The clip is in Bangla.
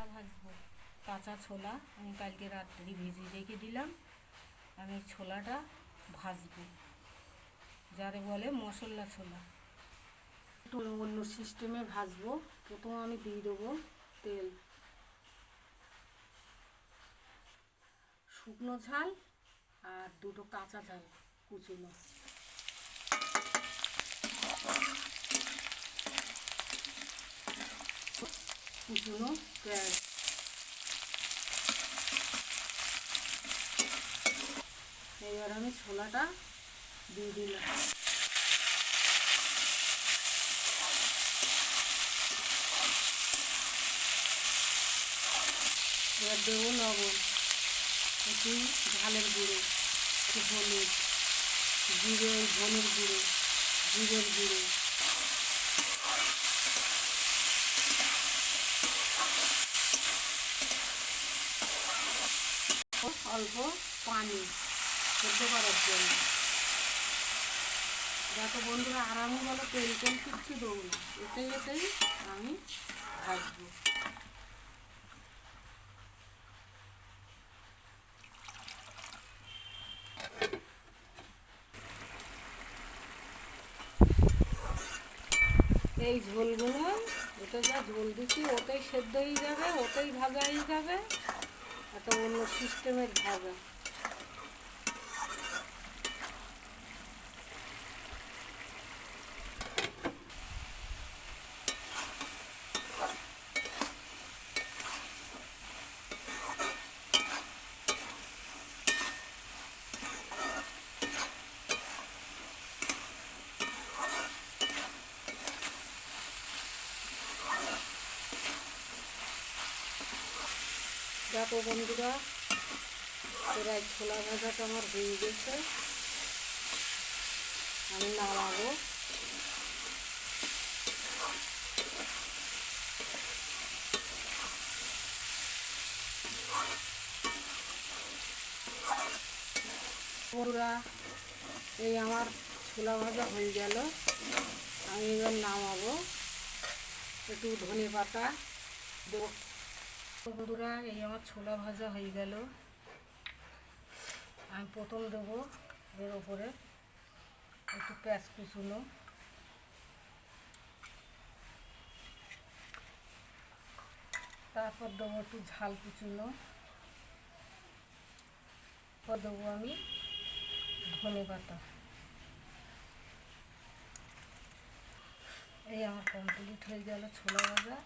ছোলা ভাজবো। কাঁচা ছোলা, আমি কালকে রাত্রি ভিজিয়ে রেখে দিলাম। আমি ছোলাটা ভাজবো। যারে বলে মশলা ছোলা। একটু অন্য সিস্টেমে ভাজবো। প্রথম আমি দিয়ে দেবো তেল। শুকনো ঝাল আর দুটো কাঁচা ঝাল কুচুনো। কুচুনো পেঁয়াজ এবার আমি ছোলাটা দিয়ে দিলাম এবার দেবো লবণ একটু ঝালের গুঁড়ো একটু হলুদ জিরে ধনের গুঁড়ো জিরের গুঁড়ো অল্প পানি সেদ্ধ করার জন্য। দেখো বন্ধুরা আরামে বলো তেল তেল কিচ্ছু দেবো না। এটাই আমি ভাজবো। এই ঝোলগুলো, এটা যা ঝোল দিচ্ছি ওটাই সেদ্ধ হয়ে যাবে ওটাই ভাজা হয়ে যাবে। একটা অন্য সিস্টেমের ভাজা দেখো বন্ধুরা। প্রায় ছোলা ভাজাটা আমার হয়ে গেছে। আমি নামাবো। বন্ধুরা, এই আমার ছোলা ভাজা হয়ে গেল। আমি এবার নামাবো। একটু ধনে পাতা দেবো বন্ধুরা, এই আমার ছোলা ভাজা হয়ে গেল। আমি প্রথম দেবো এর ওপরে একটু পেঁয়াজ কুচুনো। তারপর দেবো একটু ঝাল কুচুনো। পর দেবো আমি ধনে পাতা। এই আমার কমপ্লিট হয়ে গেল ছোলা ভাজা।